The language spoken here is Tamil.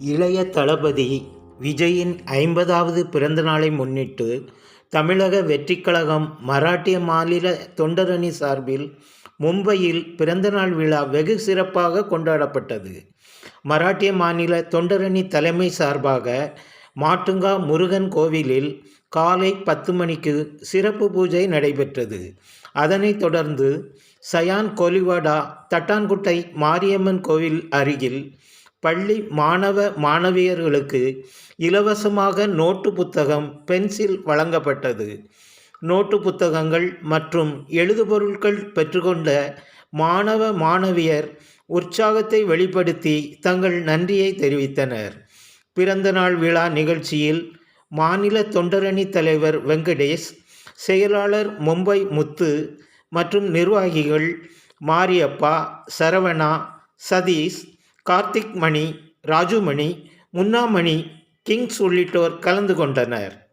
இளைய தளபதி விஜயின் ஐம்பதாவது பிறந்தநாளை முன்னிட்டு தமிழக வெற்றிக்கழகம் மராட்டிய மாநில தொண்டரணி சார்பில் மும்பையில் பிறந்தநாள் விழா வெகு சிறப்பாக கொண்டாடப்பட்டது. மராட்டிய மாநில தொண்டரணி தலைமை சார்பாக மாட்டுங்கா முருகன் கோவிலில் காலை பத்து மணிக்கு சிறப்பு பூஜை நடைபெற்றது. அதனைத் தொடர்ந்து சயான் கோலிவாடா தட்டான்குட்டை மாரியம்மன் கோவில் அருகில் பள்ளி மாணவ மாணவியர்களுக்கு இலவசமாக நோட்டு புத்தகம் பென்சில் வழங்கப்பட்டது. நோட்டு புத்தகங்கள் மற்றும் எழுதுபொருட்கள் பெற்றுக்கொண்ட மாணவ மாணவியர் உற்சாகத்தை வெளிப்படுத்தி தங்கள் நன்றியை தெரிவித்தனர். பிறந்தநாள் விழா நிகழ்ச்சியில் மாநில தொண்டரணி தலைவர் வெங்கடேஷ் செயலாளர் மும்பை முத்து மற்றும் நிர்வாகிகள் மாரியப்பா சரவணா சதீஷ் கார்த்திக் மணி ராஜுமணி முன்னாமணி கிங்ஸ் உள்ளிட்டோர் கலந்து கொண்டனர்.